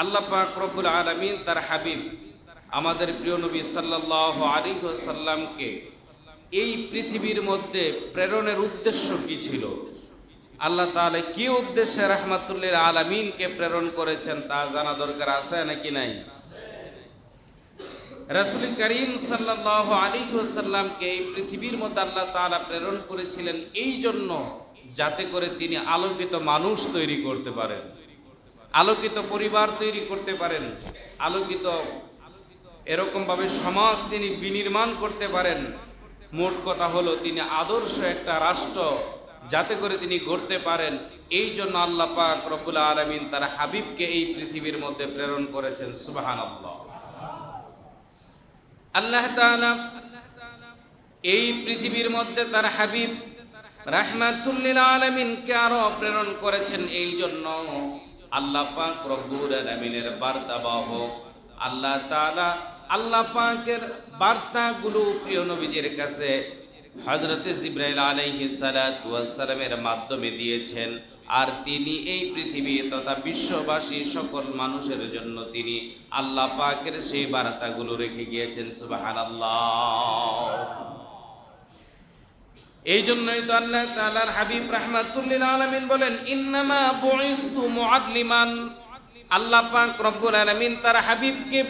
আল্লাহ পাক রব্বুল আলমিন তার হাবিব, আমাদের প্রিয় নবী সাল্লাহ আলী সাল্লামকে এই পৃথিবীর মধ্যে প্রেরণের উদ্দেশ্য কি ছিল? আল্লাহ তাহলে কি উদ্দেশ্যে রহমাতুল্লিল আলমিনকে প্রেরণ করেছেন তা জানা দরকার আছে নাকি নাই? রাসুল করিম সাল্লাহ আলী সাল্লামকে এই পৃথিবীর মধ্যে আল্লাহ তাআলা প্রেরণ করেছিলেন এই জন্য যাতে করে তিনি আলোকিত মানুষ তৈরি করতে পারেন। আলোকিত পরিবার তৈরি করতে পারেন, আলোকিত এরকমভাবে সমাজ তিনি বিনির্মাণ করতে পারেন। মোট কথা হলো, তিনি আদর্শ একটা রাষ্ট্র যাতে করে তিনি গড়তে পারেন। এই জন্য আল্লাহ পাক রব্বুল আলমিন তার হাবিবকে এই পৃথিবীর মধ্যে প্রেরণ করেছেন সুবাহান আল্লাহ আল্লাহ এই পৃথিবীর মধ্যে তার হাবিব রাহমাতুল্লিল আলমিনকে আরও প্রেরণ করেছেন, এই জন্য আল্লাহ পাক রব্বুল আলামিনের বার্তা বাহক। আল্লাহ তাআলা আল্লাহ পাকের বার্তাগুলো প্রিয় নবীজির কাছে হযরতে জিব্রাইল আলাইহিস সালাতু ওয়াস সালামের মাধ্যমে দিয়েছেন। আর তিনি এই পৃথিবী তথা বিশ্ববাসী সকল মানুষের জন্য তিনি আল্লাহ পাকের সেই বার্তাগুলো রেখে গিয়েছেন। সুবহানাল্লাহ। এই জন্যই তো আল্লাহ তাআলার হাবিব রাহমাতুল্লিল আলামিন বলেন, ইন্নামা বুইসতু মুআল্লিমান আল্লাহ পাক রব্বুল আলামিন তার হাবিবকে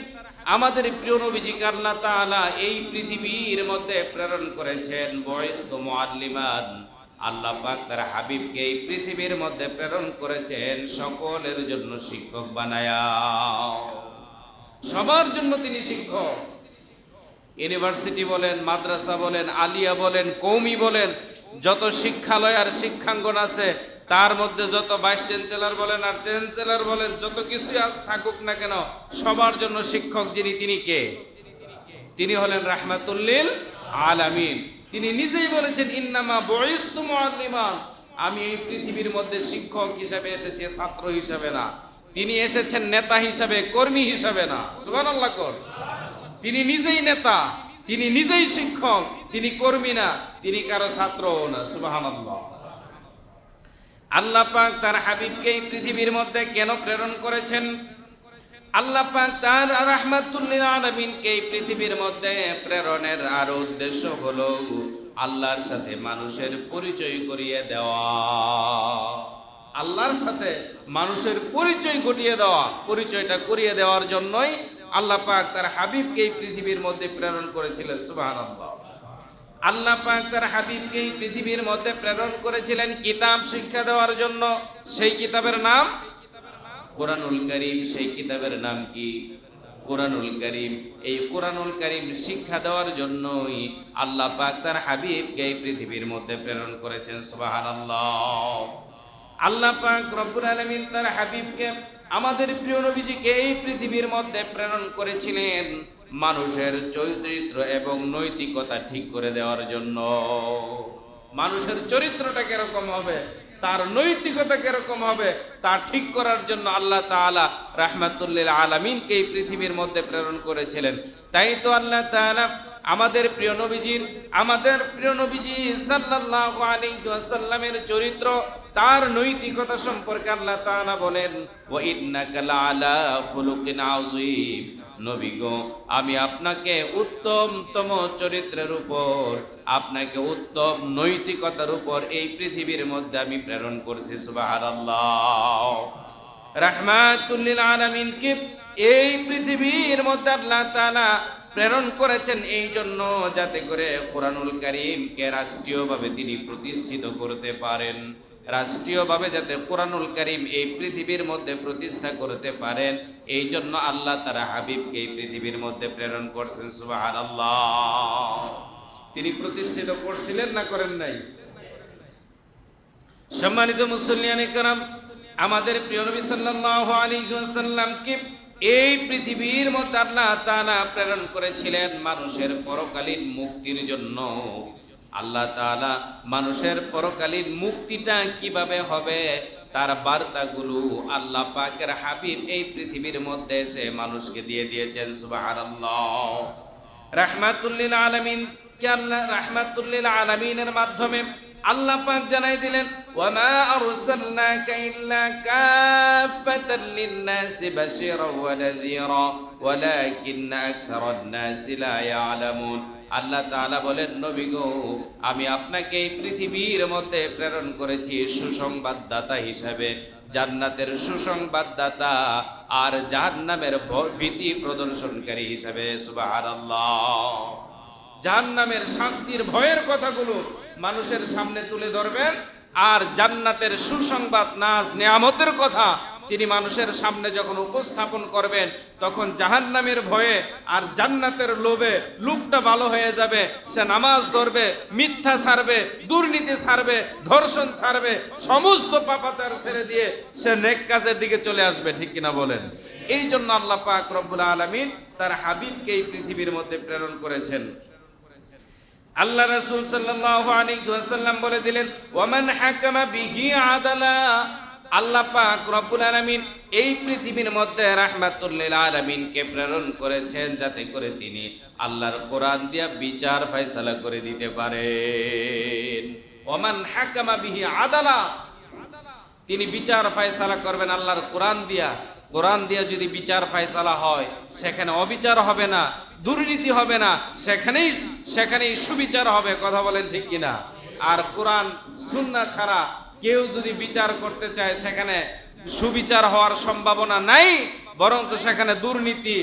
আমাদের প্রিয় নবীজিকে আল্লাহ তাআলা এই পৃথিবীর মধ্যে প্রেরণ করেছেন, বুইসতু মুআল্লিমান আল্লাহ পাক তার হাবিবকে এই পৃথিবীর মধ্যে প্রেরণ করেছেন, সকলের জন্য শিক্ষক বানায়া। সবার জন্য তিনি শিক্ষক। ইউনিভার্সিটি বলেন, মাদ্রাসা বলেন, আলিয়া বলেন, কৌমি বলেন, যত শিক্ষালয় আর শিক্ষাঙ্গন আছে, তার মধ্যে যত ভাইস চ্যান্সেলর বলেন আর চ্যান্সেলর বলেন, যত আর থাকুক না কেন, সবার জন্য শিক্ষক যিনি, তিনি কে? তিনি হলেন রাহমাতুল্লিল আলামিন। তিনি নিজেই বলেছেন, ইন্নামা বয়স্তু মুআল্লিমান আমি এই পৃথিবীর মধ্যে শিক্ষক হিসাবে এসেছি, ছাত্র হিসাবে না। তিনি এসেছেন নেতা হিসাবে, কর্মী হিসাবে না। সুবহানাল্লাহ কর। তিনি নিজেই নেতা, তিনি নিজেই শিক্ষক, তিনি কর্মী না, তিনি কারও ছাত্রও না, সুবহানাল্লাহ। আল্লাহ পাক তার হাবিবকে এই পৃথিবীর মধ্যে কেন প্রেরণ করেছেন? আল্লাহ পাক তার রাহমাতুল্লিল আলামিনকে এই পৃথিবীর মধ্যে প্রেরণের আর উদ্দেশ্য হলো আল্লাহর সাথে মানুষের পরিচয় করিয়ে দেওয়া। আল্লাহর সাথে মানুষের পরিচয় ঘটিয়ে দেওয়া, পরিচয়টা করিয়ে দেওয়ার জন্যই আল্লাহ পাক তার হাবিবকে এই পৃথিবীর মধ্যে প্রেরণ করেছিলেন, সুবহানাল্লাহ। আল্লাহ পাক তার হাবিবকে এই পৃথিবীর মধ্যে প্রেরণ করেছিলেন কিতাব শিক্ষা দেওয়ার জন্য। সেই কিতাবের নাম? কোরআনুল করিম। সেই কিতাবের নাম কি? কোরআনুল করিম। এই কোরআনুল করিম শিক্ষা দেওয়ার জন্যই আল্লাহ পাক তার হাবিবকে এই পৃথিবীর মধ্যে প্রেরণ করেছেন, সুবহানাল্লাহ। আল্লাহ পাক রব্বুল আলামিন তার হাবিবকে, আমাদের প্রিয় নবীজিকে এই পৃথিবীর মধ্যে প্রেরণ করেছিলেন মানুষের চরিত্র এবং নৈতিকতা ঠিক করে দেওয়ার জন্য। মানুষের চরিত্রটা কীরকম হবে? তার নৈতিকতা কীরকম হবে? তা ঠিক করার জন্য আল্লাহ তাআলা রাহমাতুল্লিল আলামিনকে এই পৃথিবীর মধ্যে প্রেরণ করেছিলেন। তাই তো আল্লাহ তাআলা আমাদের প্রিয় নবীজির, আমাদের প্রিয় নবীজি সাল্লাল্লাহু আলাইহি ওয়াসাল্লামের চরিত্র তার নৈতিকতা সম্পর্কে আল্লাহ তাআলা বলেন, ওয়া ইন্নাকা লাআলা খুলুকিন আযীম। নবী গো, আমি আপনাকে উত্তমতম চরিত্রের উপর, আপনাকে উত্তম নৈতিকতার উপর এই পৃথিবীর মধ্যে আমি প্রেরণ করছি, সুবহানাল্লাহ। রাহমাতুল্লিল আলামিনকে এই পৃথিবীর মধ্যে আল্লাহ তাআলা প্রেরণ করেছেন এই জন্য যাতে করে কোরআনুল কারীমকে রাষ্ট্রীয়ভাবে তিনি প্রতিষ্ঠিত করতে পারেন। রাষ্ট্রীয়ভাবে যাতে কোরআনুল করিম এই পৃথিবীর মধ্যে প্রতিষ্ঠা করতে পারেন, এই জন্য আল্লাহ তারা হাবিবকে এই পৃথিবীর মধ্যে প্রেরণ করছেন সুবাহান তিনি প্রতিষ্ঠিত করছিলেন না করেন নাই? সম্মানিত মুসল্লিয়ানি কারাম, আমাদের প্রিয় নবী সাল্লাল্লাহু আলাইহি এই পৃথিবীর মধ্যে আল্লাহ তাআলা প্রেরণ করেছিলেন মানুষের পরকালীন মুক্তির জন্য? আল্লাহ তাআলা মানুষের পরকালীন মুক্তিটা কীভাবে হবে? তার বার্তাগুলো আল্লাহ পাকের হাবিব এই পৃথিবীর মধ্যে এসে মানুষকে দিয়ে দিয়েছেন, সুবহানাল্লাহ। রাহমাতুল্লিল আলামিন আল্লাহ রাহমাতুল্লিল আলামিনের মাধ্যমে আল্লাহ পাক জানাই দিলেন, ওয়ামা আরসালনাকা ইল্লা কাফাতান লিন-নাসি বাশীরাও ওয়া নাযীরা ওয়ালাকিন্না আকসারান নাসি লা ইয়ালামুন। আল্লাহ তাআলা বলেন, নবী গো, আমি আপনাকে এই পৃথিবীর মধ্যে প্রেরণ করেছি সুসংবাদদাতা হিসাবে। জান্নাতের সুসংবাদদাতা আর জাহান্নামের ভীতি প্রদর্শনকারী হিসাবে। সুবহানাল্লাহ। জাহান্নামের শাস্তির ভয়ের কথাগুলো মানুষের সামনে তুলে ধরবেন। আর জান্নাতের সুসংবাদ নাজ নেয়ামতের কথা তিনি মানুষের সামনে যখন উপস্থাপন করবেন, তখন জাহান্নামের ভয়ে আর জান্নাতের লোভে লোকটা ভালো হয়ে যাবে, সে নামাজ ধরবে, মিথ্যা ছাড়বে, দুর্নীতি ছাড়বে, ধর্ষণ ছাড়বে, সমস্ত পাপাচার ছেড়ে দিয়ে সে নেক কাজের দিকে চলে আসবে, ঠিক কিনা বলেন? এই জন্য আল্লাহ পাক রব্বুল আলামিন তার হাবিবকে এই পৃথিবীর মধ্যে প্রেরণ করেছেন। আল্লাহ রাসূল সাল্লাল্লাহু আলাইহি ওয়াসাল্লাম বলে দিলেন ওয়ামান হাকামা বিহি আদালা আল্লাহ পাক রব্বুল আলামিন এই পৃথিবীর মধ্যে রাহমাতুল লিল আলামিনকে প্রেরণ করেছেন যাতে করে তিনি আল্লাহর কোরআন দিয়া বিচার ফয়সালা করে দিতে পারেন। ওমান হাকামা বিহি আদালা। তিনি বিচার ফয়সালা করবেন আল্লাহর কোরআন দিয়া। কোরআন দিয়া যদি বিচার ফয়সালা হয়, সেখানে অবিচার হবে না, দুর্নীতি হবে না, সেখানেই সেখানেই সুবিচার হবে, কথা বলেন ঠিক কিনা? আর কোরআন সুন্নাহ ছাড়া কেউ যদি বিচার করতে চায়, সেখানে সুবিচার হওয়ার সম্ভাবনা নাই বরং তো সেখানে দুর্নীতি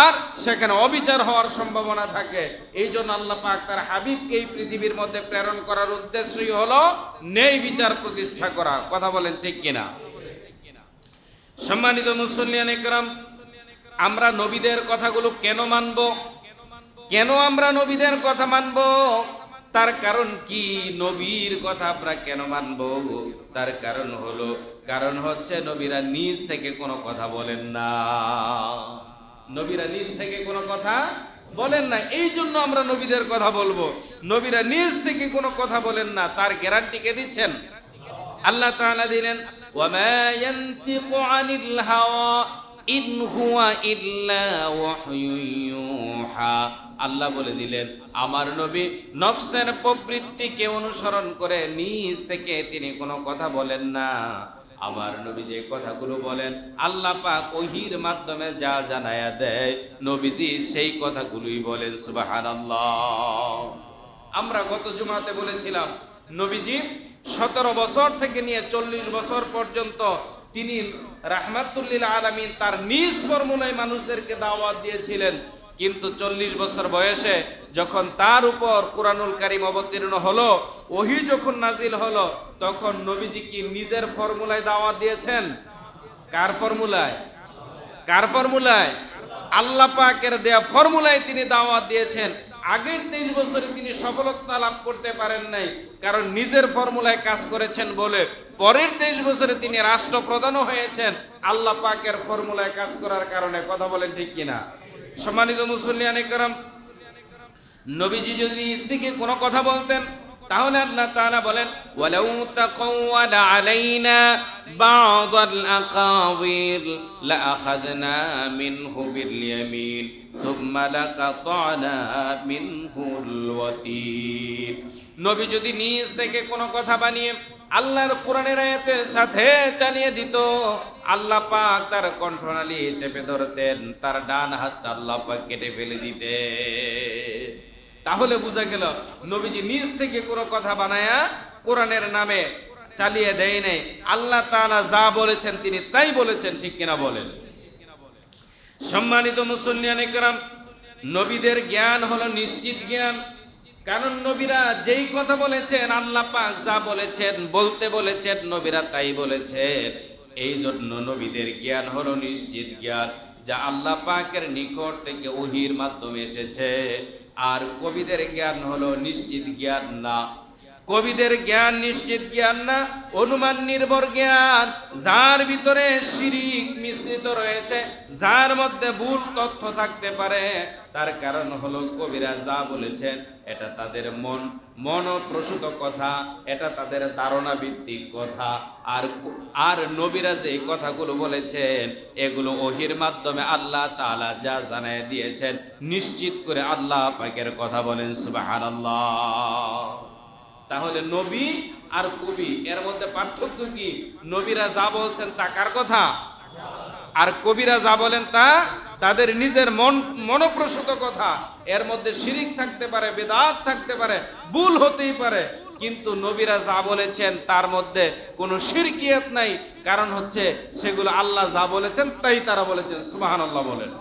আর সেখানে অবিচার হওয়ার সম্ভাবনা থাকে। এই জন্য আল্লাহ পাক তার হাবিবকে এই পৃথিবীর মধ্যে প্রেরণ করার উদ্দেশ্যই হলো নেই বিচার প্রতিষ্ঠা করা। কথা বলেন ঠিক কিনা? সম্মানিত মুসল্লিয়ান একরাম, আমরা নবীদের কথাগুলো কেন মানব? কেন আমরা নবীদের কথা মানব? তার কারণ কি? নবীর কথা আমরা কেন মানব? তার কারণ হলো, কারণ হচ্ছে নবীরা নিজ থেকে কোনো কথা বলেন না। নবীরা নিজ থেকে কোনো কথা বলেন না। এই জন্য আমরা নবীদের কথা বলব। নবীরা নিজ থেকে কোনো কথা বলেন না। তার গ্যারান্টি কে দিচ্ছেন? আল্লাহ তাআলা দিলেন, ওয়ামা ইয়ানতিকু আনিল হাওয়া ইন হুয়া ইল্লা ওয়াহয়ুন ইউহা। আল্লাহ বলে দিলেন, আমার নবী নফসের প্রবৃত্তিকে অনুসরণ করে নিজ থেকে তিনি কোনো কথা বলেন না। আমার নবী যে কথাগুলো বলেন, আল্লাহ পাক ওহির মাধ্যমে যা জানায়া দেয়, নবীজি সেই কথাগুলোই বলেন, সুবহানাল্লাহ। আমরা গত জুমাতে বলেছিলাম, নবীজি সতেরো বছর থেকে নিয়ে চল্লিশ বছর পর্যন্ত তিনি রাহমাতুল্লিল আলামিন তার নিজ ফর্মুলায় মানুষদেরকে দাওয়াত দিয়েছিলেন। কিন্তু চল্লিশ বছর বয়সে যখন তার উপর কোরআনুল কারিম অবতীর্ণ হলো, ওহি যখন নাজিল হলো, তখন নবীজি কি নিজের ফর্মুলায় দাওয়াত দিয়েছেন? কার ফর্মুলায়? কার ফর্মুলায়? আল্লাহ পাকের দেয়া ফর্মুলায় তিনি দাওয়াত দিয়েছেন। আগের তেইশ বছরে তিনি সফলতা লাভ করতে পারেন নাই, কারণ নিজের ফর্মুলায় কাজ করেছেন বলে পরের তেইশ বছরে তিনি রাষ্ট্রপ্রধানও হয়েছেন। আল্লাহ পাকের ফর্মুলায় কাজ করার কারণে কথা বলেন ঠিক কিনা? সম্মানিত মুসল্লিয়ান করম, নবীজি যদি স্ত্রীকে কোনো কথা বলতেন, তাহলে আল্লাহ তাআলা বলেন, ওয়ালাউ তাকাওয়ালা আলাইনা আকাওয়িল লাআখাযনা মিনহু বিল ইয়ামিন সুম্মা লাকাতানা মিনহুল ওয়াতিন। নবী যদি নিজ থেকে কোনো কথা বানিয়ে আল্লাহর কোরআনের আয়াতের সাথে চালিয়ে দিত। আল্লাহ পাক তার কণ্ঠনালী চেপে ধরতেন, তার ডান হাতটা আল্লাহ পাক কেটে ফেলে দিতে তাহলে বোঝা গেল, নবীজি নিজ থেকে কোনো কথা বানায়া কোরআনের নামে চালিয়ে দেয় নাই। আল্লাহ তাআলা যা বলেছেন তিনি তাই বলেছেন, ঠিক কিনা বলেন? সম্মানিত মুসল্লিয়ান একরাম নবীদের জ্ঞান হলো নিশ্চিত জ্ঞান। কারণ নবীরা যেই কথা বলেছেন, আল্লাহ পাক যা বলেছেন, বলতে বলেছেন, নবীরা তাই বলেছেন। এই জন্য নবীদের জ্ঞান হলো নিশ্চিত জ্ঞান, যা আল্লাহ পাকের নিকট থেকে ওহির মাধ্যমে এসেছে। আর কবিদের জ্ঞান হলো নিশ্চিত জ্ঞান না। কবিদের জ্ঞান নিশ্চিত জ্ঞান না, অনুমান নির্ভর জ্ঞান। যার ভিতরে শিরিক মিশ্রিত রয়েছে, যার মধ্যে ভুল তথ্য থাকতে পারে, তার কারণ হলো কবিরা যা বলেছেন এটা তাদের মন, মনপ্রসূত কথা, এটা তাদের ধারণা ভিত্তিক কথা। আর আর নবীরা যে কথাগুলো বলেছেন, এগুলো ওহির মাধ্যমে আল্লাহ তাআলা যা জানায় দিয়েছেন, নিশ্চিত করে আল্লাহ পাকের কথা বলেন, সুবহানাল্লাহ। তাহলে নবী আর কবি, এর মধ্যে পার্থক্য কি? নবীরা যা বলছেন তা কার কথা? আর কবিরা যা বলেন তা তাদের নিজের মন, মনপ্রসূত কথা। এর মধ্যে শিরিক থাকতে পারে, বেদাত থাকতে পারে, ভুল হতেই পারে। কিন্তু নবীরা যা বলেছেন তার মধ্যে কোনো শিরকিয়ত নাই। কারণ হচ্ছে সেগুলো আল্লাহ যা বলেছেন তাই তারা বলেছেন। সুবাহান আল্লাহ বলেন।